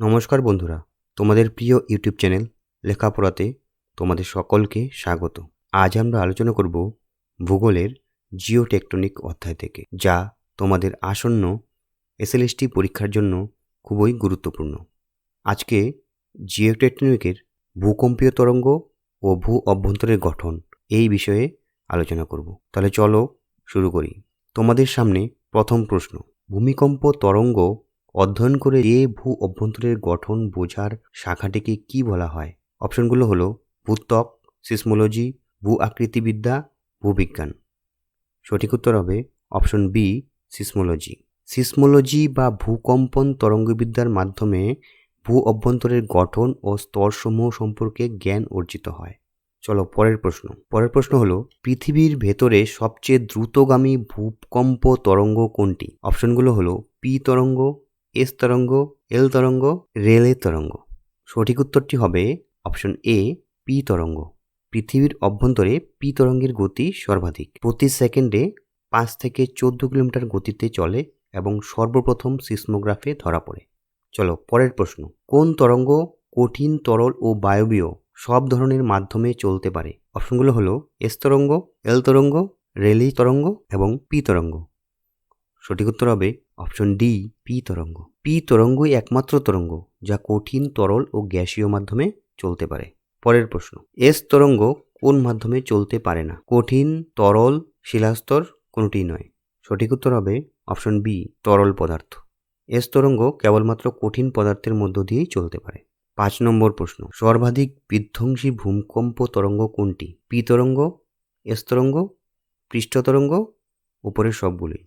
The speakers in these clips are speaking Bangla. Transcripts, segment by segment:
নমস্কার বন্ধুরা, তোমাদের প্রিয় ইউটিউব চ্যানেল লেখাপড়াতে তোমাদের সকলকে স্বাগত। আজ আমরা আলোচনা করব ভূগোলের জিওটেকটনিক অধ্যায় থেকে, যা তোমাদের আসন্ন এসএলএসটি পরীক্ষার জন্য খুবই গুরুত্বপূর্ণ। আজকে জিওটেকটনিকের ভূকম্পীয় তরঙ্গ ও ভূ অভ্যন্তরের গঠন এই বিষয়ে আলোচনা করব। তাহলে চলো শুরু করি। তোমাদের সামনে প্রথম প্রশ্ন, ভূমিকম্প তরঙ্গ অধ্যয়ন করে যে ভূ অভ্যন্তরের গঠন বোঝার শাখাটিকে কি বলা হয়? অপশনগুলো হলো, ভূত্বক, সিসমোলজি, ভূ আকৃতিবিদ্যা ভূবিজ্ঞান সঠিক উত্তর হবে অপশন বি, সিসমোলজি। সিসমোলজি বা ভূকম্পন তরঙ্গবিদ্যার মাধ্যমে ভূ অভ্যন্তরের গঠন ও স্তরসমূহ সম্পর্কে জ্ঞান অর্জিত হয়। চলো পরের প্রশ্ন। পরের প্রশ্ন হলো, পৃথিবীর ভেতরে সবচেয়ে দ্রুতগামী ভূকম্প তরঙ্গ কোনটি? অপশনগুলো হলো, পি তরঙ্গ এস তরঙ্গ এল তরঙ্গ রেলে তরঙ্গ। সঠিক উত্তরটি হবে অপশন এ পি তরঙ্গ। পৃথিবীর অভ্যন্তরে পি তরঙ্গের গতি সর্বাধিক। প্রতি সেকেন্ডে পাঁচ থেকে চোদ্দ কিলোমিটার গতিতে চলে এবং সর্বপ্রথম সিসমোগ্রাফে ধরা পড়ে। চলো, পরের প্রশ্ন। কোন তরঙ্গ কঠিন, তরল ও বায়বীয় সব ধরনের মাধ্যমে চলতে পারে? অপশনগুলো হলো এস তরঙ্গ এল তরঙ্গ রেলি তরঙ্গ এবং পি তরঙ্গ। সঠিক উত্তর হবে অপশন ডি, পি তরঙ্গ। পি তরঙ্গই একমাত্র তরঙ্গ যা কঠিন, তরল ও গ্যাসীয় মাধ্যমে চলতে পারে। পরের প্রশ্ন, এস তরঙ্গ কোন মাধ্যমে চলতে পারে না? কঠিন, তরল, শিলাস্তর কোনটি নয়। সঠিক উত্তর হবে অপশন বি, তরল পদার্থ। এস তরঙ্গ কেবলমাত্র কঠিন পদার্থের মধ্য দিয়েই চলতে পারে। পাঁচ নম্বর প্রশ্ন, সর্বাধিক বিধ্বংসী ভূমিকম্প তরঙ্গ কোনটি? পি তরঙ্গ, এস তরঙ্গ, পৃষ্ঠ তরঙ্গ, উপরের সবগুলি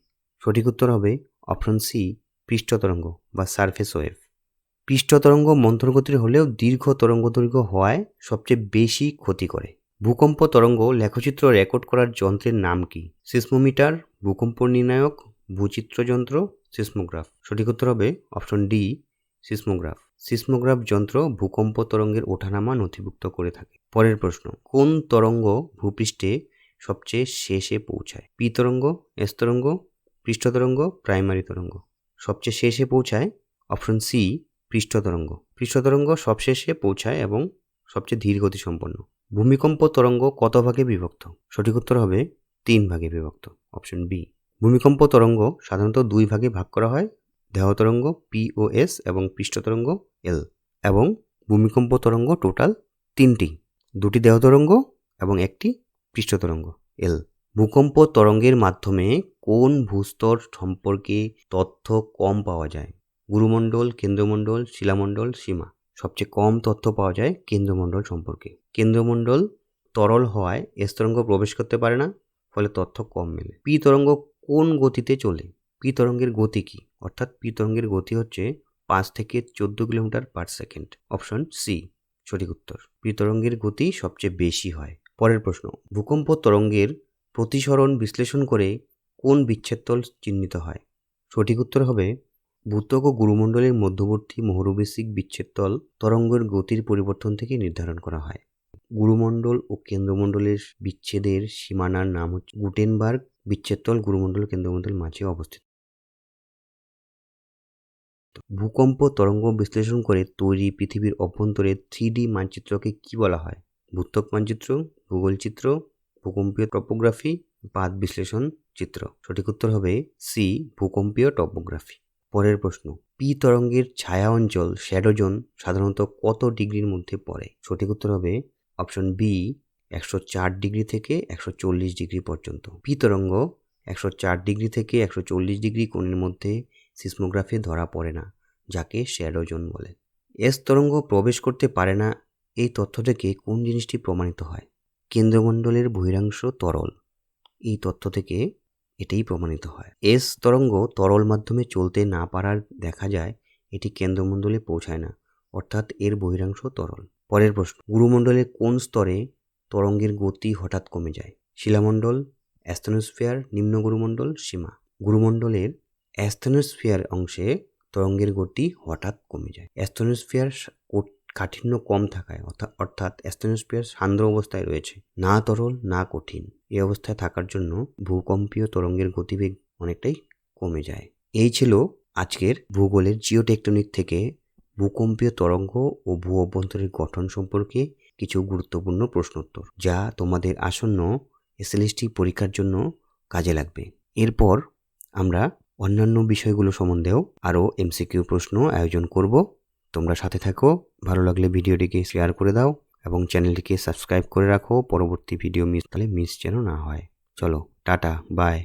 সঠিক উত্তর হবে অপশন সি, পৃষ্ঠতরঙ্গ বা সারফেস ওয়েভ পৃষ্ঠতরঙ্গ মন্থরগতির হলেও দীর্ঘ তরঙ্গ দৈর্ঘ্য হওয়ায় সবচেয়ে বেশি ক্ষতি করে। ভূকম্প তরঙ্গ লেখচিত্র রেকর্ড করার যন্ত্রের নাম কি? সিসমোমিটার, ভূকম্প নির্ণায়ক, ভূচিত্র যন্ত্র, সিসমোগ্রাফ। সঠিক উত্তর হবে অপশন ডি, সিসমোগ্রাফ। সিসমোগ্রাফ যন্ত্র ভূকম্প তরঙ্গের ওঠানামা নথিভুক্ত করে থাকে। পরের প্রশ্ন, কোন তরঙ্গ ভূপৃষ্ঠে সবচেয়ে শেষে পৌঁছায়? পি তরঙ্গ, এস তরঙ্গ পৃষ্ঠ তরঙ্গ প্রাইমারি তরঙ্গ। সবচেয়ে শেষে পৌঁছায় অপশন সি পৃষ্ঠ তরঙ্গ পৃষ্ঠ তরঙ্গ সবশেষে পৌঁছায় এবং সবচেয়ে ধীর গতি সম্পন্ন ভূমিকম্প তরঙ্গ কত ভাগে বিভক্ত? সঠিক উত্তর হবে তিন ভাগে বিভক্ত, অপশন বি। ভূমিকম্প তরঙ্গ সাধারণত দুই ভাগে ভাগ করা হয়, দেহ তরঙ্গ পি ও এস এবং পৃষ্ঠতরঙ্গ এল এবং ভূমিকম্প তরঙ্গ টোটাল তিনটি। দুটি দেহ তরঙ্গ এবং একটি পৃষ্ঠতরঙ্গ, এল। ভূকম্প তরঙ্গের মাধ্যমে কোন ভূস্তর সম্পর্কে তথ্য কম পাওয়া যায়? গুরুমণ্ডল, কেন্দ্রমণ্ডল, শিলামণ্ডল, সীমা। সবচেয়ে কম তথ্য পাওয়া যায় কেন্দ্রমণ্ডল সম্পর্কে। কেন্দ্রমণ্ডল তরল হওয়ায় এস তরঙ্গ প্রবেশ করতে পারে না, ফলে তথ্য কম মেলে। পি তরঙ্গ কোন গতিতে চলে? পি তরঙ্গের গতি কী? অর্থাৎ পি তরঙ্গের গতি হচ্ছে পাঁচ থেকে চোদ্দ kilometre per second. Option C, সঠিক উত্তর। পি তরঙ্গের গতি সবচেয়ে বেশি হয়। পরের প্রশ্ন, ভূকম্প তরঙ্গের প্রতিসরণ বিশ্লেষণ করে কোন বিচ্ছেদতল চিহ্নিত হয়? সঠিক উত্তর হবে ভূত্বক ও গুরুমণ্ডলের মধ্যবর্তী মহরবেশিক বিচ্ছেদতল তরঙ্গের গতির পরিবর্তন থেকে নির্ধারণ করা হয়। গুরুমণ্ডল ও কেন্দ্রমণ্ডলের বিচ্ছেদের সীমানার নাম হচ্ছে গুটেনবার্গ বিচ্ছেদতল গুরুমণ্ডল কেন্দ্রমণ্ডল মাঝে অবস্থিত। ভূকম্প তরঙ্গ বিশ্লেষণ করে তৈরি পৃথিবীর অভ্যন্তরে থ্রি ডি মানচিত্রকে কি বলা হয়? ভূত্বক মানচিত্র ভূগোল চিত্র ভূকম্পীয় টপোগ্রাফি পাত বিশ্লেষণ চিত্র। সঠিক উত্তর হবে সি, ভূকম্পীয় টপোগ্রাফি। পরের প্রশ্ন, পি তরঙ্গের ছায়া অঞ্চল শ্যাডোজোন সাধারণত কত ডিগ্রির মধ্যে পড়ে? সঠিক উত্তর হবে অপশন বি, একশো চার ডিগ্রি থেকে একশো চল্লিশ ডিগ্রি পর্যন্ত। পি তরঙ্গ, একশো চার ডিগ্রি থেকে একশো চল্লিশ ডিগ্রি কোণের মধ্যে সিসমোগ্রাফি ধরা পড়ে না, যাকে শ্যাডোজোন বলে। এস তরঙ্গ প্রবেশ করতে পারে না, এই তথ্য থেকে কোন জিনিসটি প্রমাণিত হয়? কেন্দ্রমণ্ডলের বহিরাংশ তরল। এই তথ্য থেকে এটাই প্রমাণিত হয়। এস তরঙ্গ তরল মাধ্যমে চলতে না পারার দেখা যায়, এটি কেন্দ্রমণ্ডলে পৌঁছায় না, অর্থাৎ এর বহিরাংশ তরল। পরের প্রশ্ন গুরুমণ্ডলের কোন স্তরে তরঙ্গের গতি হঠাৎ কমে যায়? শিলামণ্ডল, অ্যাস্থনোস্ফিয়ার, নিম্ন গুরুমণ্ডল, সীমা। গুরুমণ্ডলের অ্যাস্থনোস্ফিয়ার অংশে তরঙ্গের গতি হঠাৎ কমে যায়। অ্যাস্থনোস্ফিয়ার কাঠিন্য কম থাকায় অর্থাৎ অ্যাস্থনোস্ফিয়ার সান্দ্র অবস্থায় রয়েছে। না তরল, না কঠিন। এই অবস্থায় থাকার জন্য ভূকম্পীয় তরঙ্গের গতিবেগ অনেকটাই কমে যায়। এই ছিল আজকের ভূগোলের জিওটেকটনিক থেকে ভূকম্পীয় তরঙ্গ ও ভূ অভ্যন্তরের গঠন সম্পর্কে কিছু গুরুত্বপূর্ণ প্রশ্নোত্তর, যা তোমাদের আসন্ন এসএলএসটি পরীক্ষার জন্য কাজে লাগবে। এরপর আমরা অন্যান্য বিষয়গুলো সম্বন্ধেও আরও এমসিকিউ প্রশ্ন আয়োজন করব। তোমরা সাথে থাকো। ভালো লাগলে ভিডিওটিকে শেয়ার করে দাও এবং চ্যানেলটিকে সাবস্ক্রাইব করে রাখো। পরবর্তী ভিডিও মিস তাহলে মিস যেন না হয়। চলো, টাটা বাই